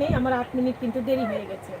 নেই আমার আট মিনিট কিন্তু দেরি হয়ে গেছে।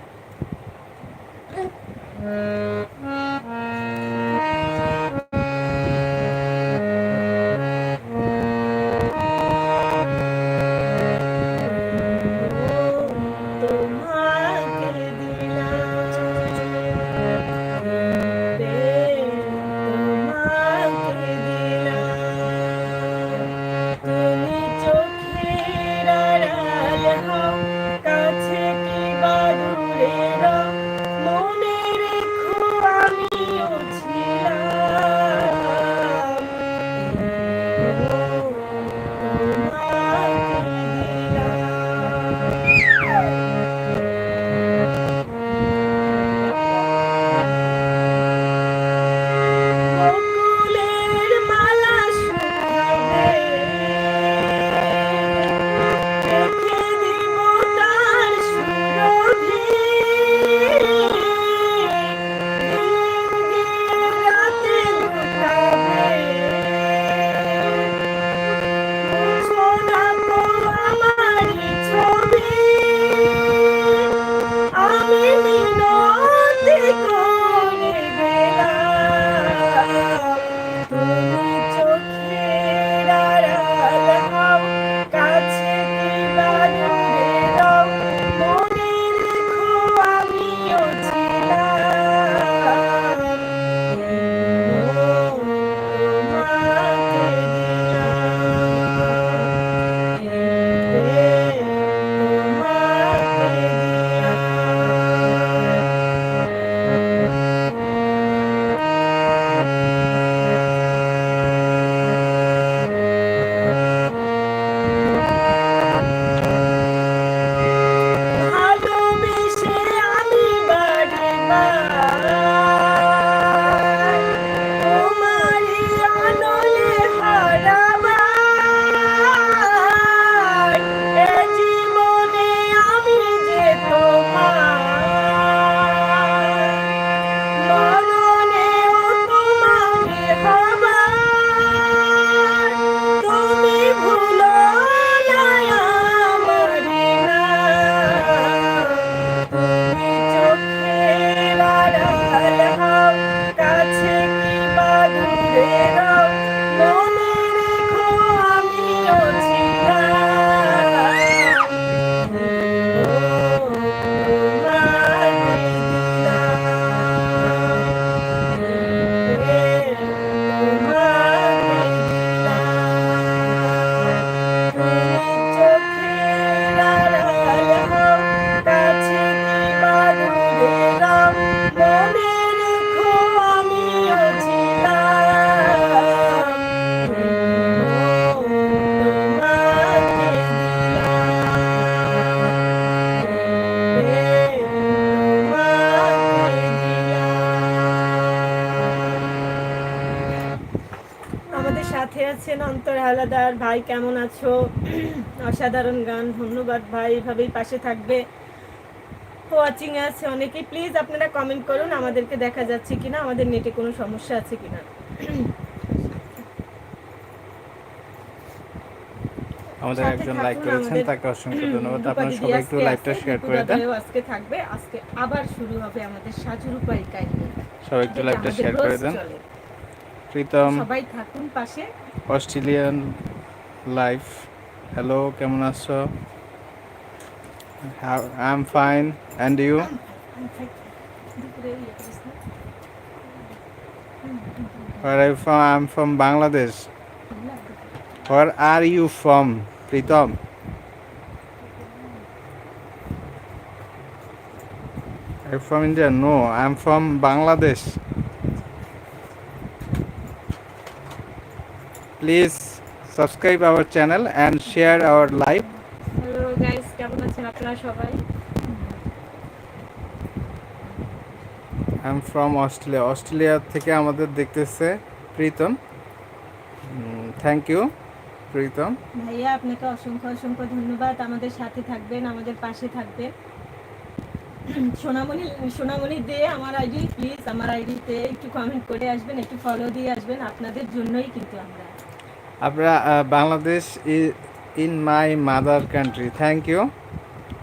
সাথে আছেন অন্তর হালাদার ভাই কেমন আছো? অসাধারণ গান ধন্যবাদ ভাই এভাবেই পাশে থাকবে। ওয়াচিং আছে অনেকেই। প্লিজ আপনারা কমেন্ট করুন আমাদেরকে দেখা যাচ্ছে কিনা আমাদের নেটে কোনো সমস্যা আছে কিনা। আমাদের একজন লাইক করেছেন তাকে অসংখ্য ধন্যবাদ। আপনারা সবাই একটু লাইভটা শেয়ার করে দেন। আজকে থাকবে আজকে আবার শুরু হবে আমাদের সাজুরূপাই কাহিনী। সবাই একটু যেটা লাইভটা শেয়ার করে দেন। প্রীতম সবাই থাকুন পাশে অস্ট্রেলিয়ান লাইফ হ্যালো কেমন আছো I am fine and you দুপুরে ইয়ে করিস না। Where are you from? I'm from Bangladesh. Where are you from, Pritam? Are you from India? No, I'm from Bangladesh. Please subscribe our channel and share our live. Hello guys কেমন আছেন আপনারা সবাই? I am from Australia Australia থেকে আমাদের দেখতেছে Pritam. Thank you Pritam. ভাইয়া আপনাকে অসংখ্য অসংখ্য ধন্যবাদ। আমাদের সাথে থাকবেন আমাদের পাশে থাকবেন। সোনামণি সোনামণি দে আমার আইডি প্লিজ আমার আইডিতে একটু কমেন্ট করে আসবেন একটু ফলো দিয়ে আসবেন। আপনাদের জন্যই কিন্তু আমরা। আপনারা Bangladesh in my mother country thank you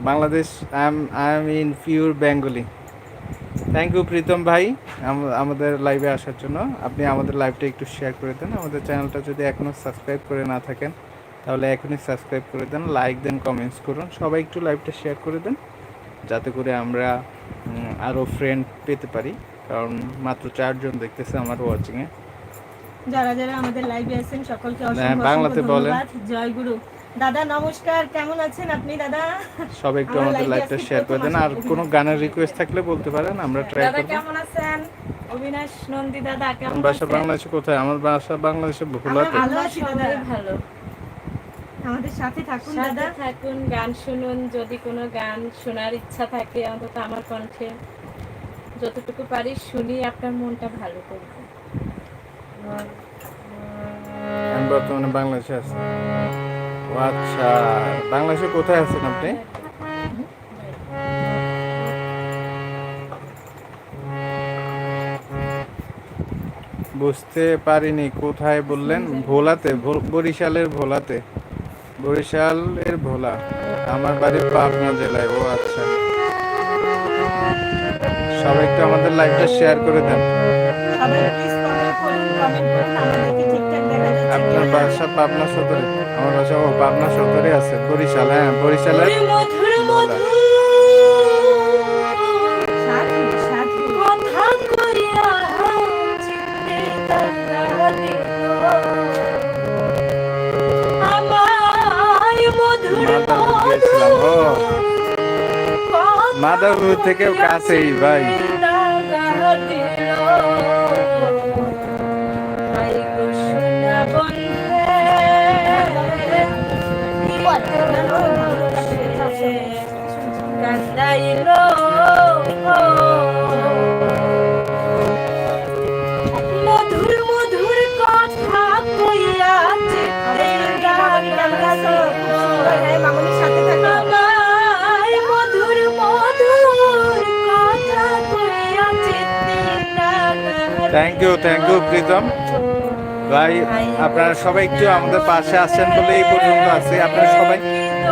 Bangladesh I am I am in pure Bengali thank you Pritam ভাই আমাদের লাইভে আসার জন্য। আপনি আমাদের লাইভটা একটু শেয়ার করে দেন। আমাদের চ্যানেলটা যদি এখনও সাবস্ক্রাইব করে না থাকেন, তাহলে এখনই সাবস্ক্রাইব করে দেন লাইক দেন কমেন্টস করুন। সবাই একটু লাইভটা শেয়ার করে দেন, যাতে করে আমরা আরও ফ্রেন্ড পেতে পারি। কারণ মাত্র চারজন দেখতেছে আমার ওয়াচিংয়ে যারা যারা আমাদের লাইভে আছেন সকলকে হ্যাঁ, অসংখ্য বাংলাতে বলেন। জয় গুরু। দাদা নমস্কার। কেমন আছেন আপনি দাদা? সবাই একটু আমাদের লাইভটা শেয়ার করে দেন। আর কোনো গানের রিকোয়েস্ট থাকলে বলতে পারেন আমরা ট্রাই দাদা কেমন আছেন? অবিনাশ নন্দী দাদা কেমন বাসা বাংলাদেশে কোথায়? আমার বাসা বাংলাদেশে ভোলাতে ভালো আছি দাদা। ভালো। আমাদের সাথে থাকুন দাদা। থাকুন গান শুনুন। যদি কোনো গান শোনার ইচ্ছা থাকে অন্তত আমার কণ্ঠে। যতটুকু পারি শুনি আপনার মনটা ভালো করব আমি বর্তমানে বাংলাদেশে আছি। ও আচ্ছা বাংলাদেশে কোথায় আছেন আপনি? বুঝতে পারিনি, কোথায় বললেন? ভোলাতে বরিশালের ভোলাতে। বরিশালের ভোলা, আমার বাড়ি পাবনা জেলায়। ও আচ্ছা। সবাই একটু আমাদের লাইভটা শেয়ার করে দেন। কমেন্ট করুন আমাদেরকে ঠিকঠাক দেখা যাচ্ছে আপনার বাসা পাবনা সদরে আমার বাসা ও পাবনা সদরে আছে বরিশাল হ্যাঁ মধুর মধুর। কথা মাধবপুর থেকেও কাছেই ভাই। Thank you thank you Pritam ভাই, আপনারা সবাই একটু আমাদের পাশে আছেন বলে এই পর্যন্ত আছে। আপনারা সবাই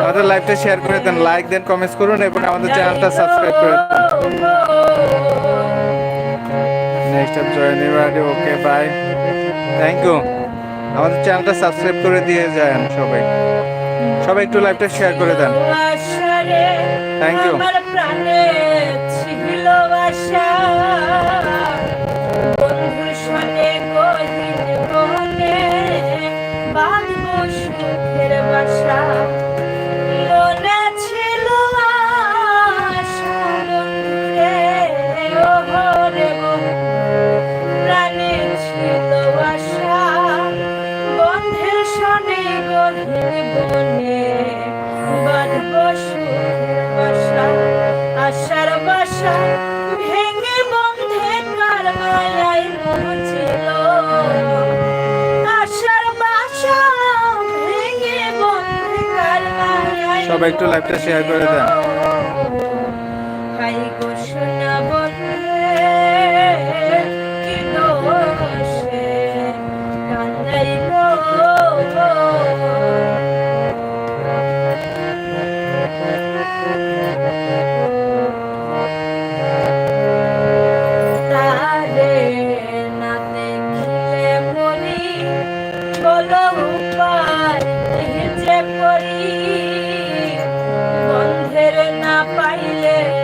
আমাদের লাইভটা শেয়ার করে দেন লাইক দেন কমেন্টস করুন এবং আমাদের চ্যানেলটা সাবস্ক্রাইব করে দেন। Next time join okay bye thank you আমাদের চ্যানেলটা সাবস্ক্রাইব করে দিয়ে যান সবাই। সবাই একটু লাইভটা শেয়ার করে দেন। Thank you. সবাই একটু লাইভটা শেয়ার করে দেন। না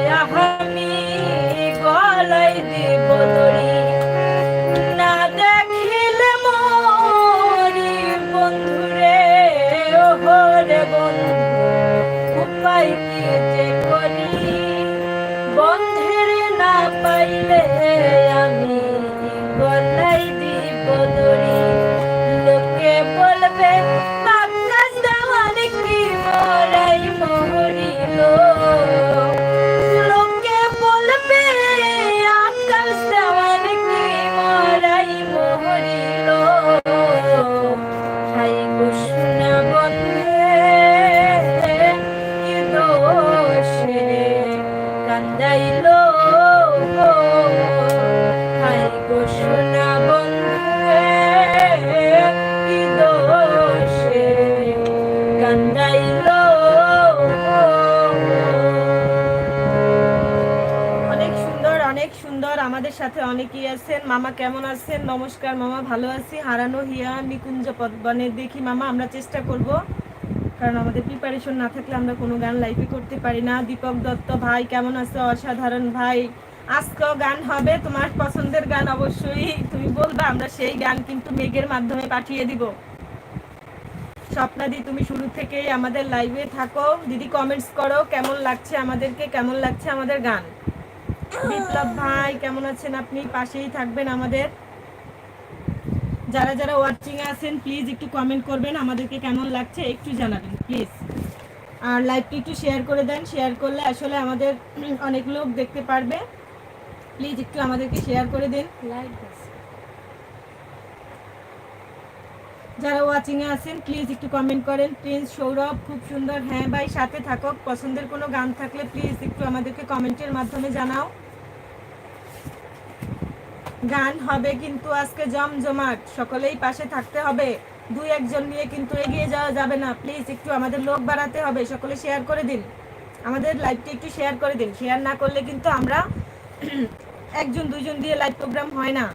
কেমন আছেন? নমস্কার মামা, ভালো আছি। হারানো হিয়া নিকুঞ্জ পদ্মানে দেখি মামা, আমরা চেষ্টা করব। কারণ আমাদের প্রিপারেশন না থাকলে আমরা কোনো গান লাইভে করতে পারি না। দীপক দত্ত, ভাই, কেমন আছো? অসাধারণ ভাই। আজকেও গান হবে, তোমার পছন্দের গান অবশ্যই। তুমি বলবা, আমরা সেই গান কিন্তু মেঘের মাধ্যমে পাঠিয়ে দিব। স্বপ্নাদি, তুমি শুরু থেকেই আমাদের লাইভে থাকো। দিদি কমেন্টস করো, কেমন লাগছে আমাদেরকে? কেমন লাগছে আমাদের গান? বিপ্লব ভাই, কেমন আছেন আপনি? পাশেই থাকবেন আমাদের। যারা যারা ওয়াচিং আছেন প্লিজ একটু কমেন্ট করবেন আমাদেরকে কেমন লাগছে, একটু জানাবেন প্লিজ আর লাইভটি একটু শেয়ার করে দেন। শেয়ার করলে আসলে আমাদের অনেক লোক দেখতে পারবে। প্লিজ একটু আমাদেরকে শেয়ার করে দিন। লাইক যারা ওয়াচিং এ আছেন প্লিজ একটু কমেন্ট করেন। প্রিন্স সৌরভ, খুব সুন্দর। হ্যাঁ ভাই, সাথে থাকো পছন্দের কোনো গান থাকলে প্লিজ একটু আমাদেরকে কমেন্টের মাধ্যমে জানাও। গান হবে কিন্তু আজকে জমজমাট। সকলেই পাশে থাকতে হবে। দুই একজন নিয়ে কিন্তু এগিয়ে যাওয়া যাবে না। প্লিজ একটু আমাদের লোক বাড়াতে হবে। সকলে শেয়ার করে দিন। আমাদের লাইভটি একটু শেয়ার করে দিন। শেয়ার না করলে কিন্তু আমরা একজন, দুইজন দিয়ে লাইভ প্রোগ্রাম হয় না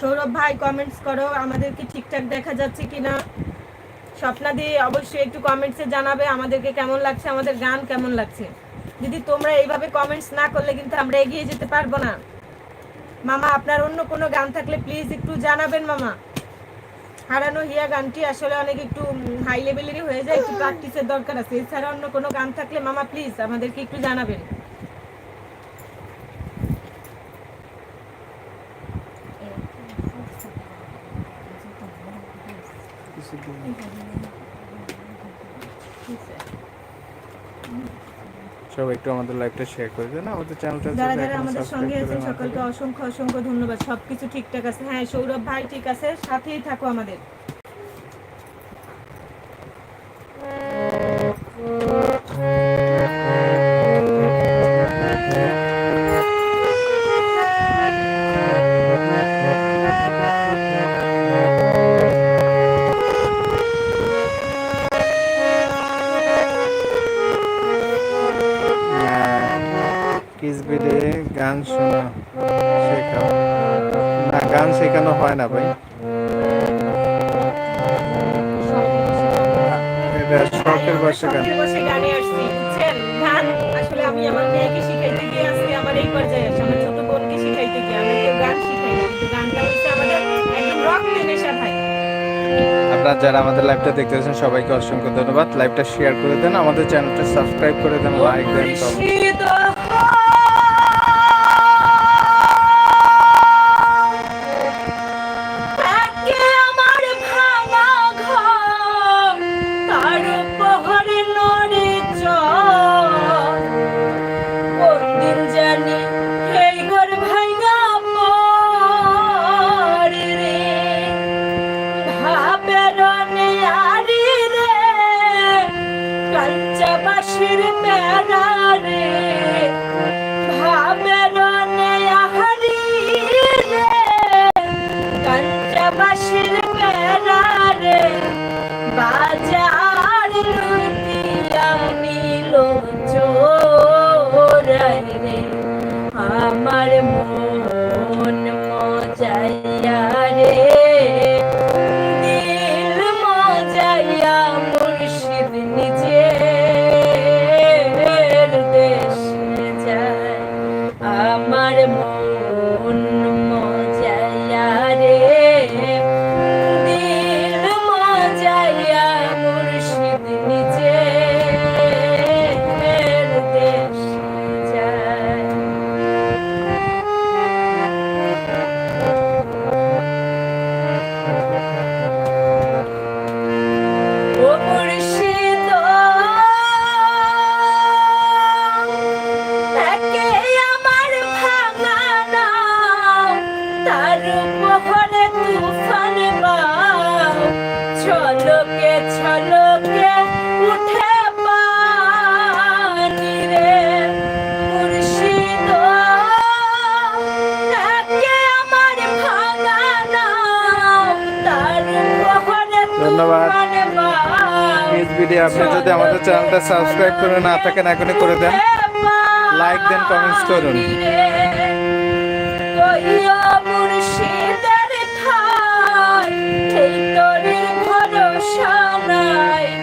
সৌরভ ভাই কমেন্টস করো আমাদেরকে ঠিকঠাক দেখা যাচ্ছে কিনা? স্বপ্না দিয়ে অবশ্যই একটু কমেন্টসে জানাবে, আমাদেরকে কেমন লাগছে, আমাদের গান কেমন লাগছে? যদি তোমরা এইভাবে কমেন্টস না করলে কিন্তু আমরা এগিয়ে যেতে পারব না। মামা, আপনার অন্য কোনো গান থাকলে প্লিজ একটু জানাবেন, মামা। হারানো হিয়া গানটি আসলে অনেক একটু হাই লেভেলেরই হয়ে যায়, একটু প্র্যাকটিসের দরকার আছে। এছাড়া অন্য কোনো গান থাকলে মামা প্লিজ আমাদেরকে একটু জানাবেন। একটু আমাদের লাইভটা শেয়ার করে দেন আমাদের চ্যানেলটা যারা যারা আমাদের সঙ্গে আছেন সকলকে অসংখ্য অসংখ্য ধন্যবাদ। সবকিছু ঠিকঠাক আছে। হ্যাঁ সৌরভ ভাই ঠিক আছে। সাথেই থাকো আমাদের। শখের বসে গান। বসে গানে আসছি বুঝছেন? গান আসলে আমি আমার মেয়েকে শিখাইতে গিয়ে আজকে আমার এই পর্যায়ে আসছি আমার ছোট বোনকে শিখাইতে গিয়ে আমি কেউ গান শিখাই। গানটা হচ্ছে আমাদের একদম রক্তে নেশা ভাই। আপনারা যারা আমাদের লাইভটা দেখতেছেন সবাইকে অসংখ্য ধন্যবাদ। লাইভটা শেয়ার করে দেন আমাদের চ্যানেলটা সাবস্ক্রাইব করে দেন লাইক দেন কমেন্ট আপনি যদি আমাদের চ্যানেলটা সাবস্ক্রাইব করে না থাকেন, এখনই করে দেন। লাইক দেন কমেন্টস করুন। ভরসা নাই।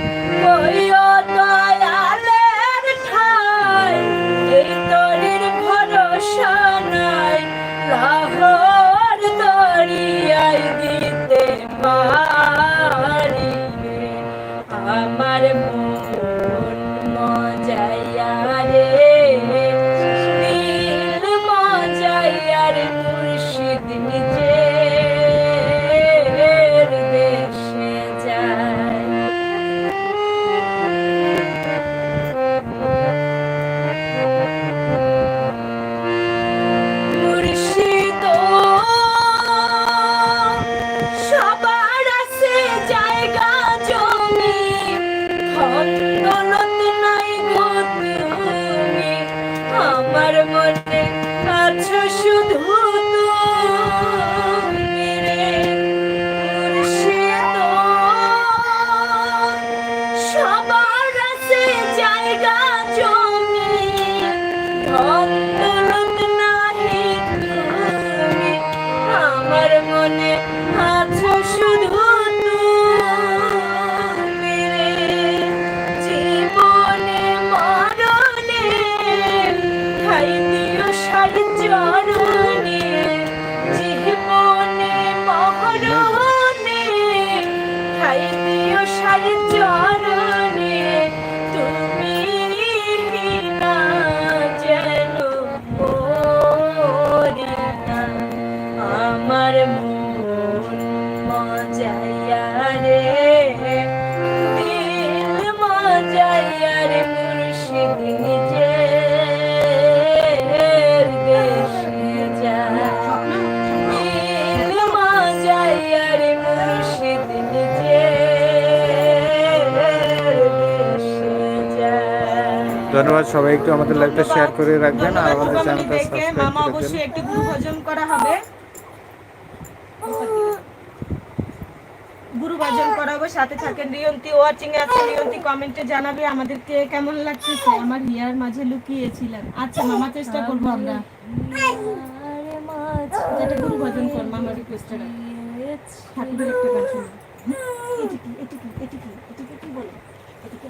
আছো শুধু মরণে খাই দিও সারি চরণে। ধন্যবাদ সবাই একটু আমাদের লাইভটা শেয়ার করে রাখবেন আর আমাদের চ্যানেলটা। সাবস্ক্রাইব মামা করে অবশ্যই একটি গুরু ভোজন করা হবে। গুরু ভজন করাবো সাথে থাকেন রিয়ন্তি ওয়াচিং এ আছে রিয়ন্তি কমেন্টে জানাবে আমাদেরকে কেমন লাগতেছে আমার হিয়ার মাঝে লুকিয়েছিলেন। আচ্ছা মামা চেষ্টা করব আমরা। এটা গুরু ভজন কর মামা রিকোয়েস্ট ঠাকুরের একটা গান শোনা এটা কি এটা কি এটা কি এটা কি কি বলো? এটা কি?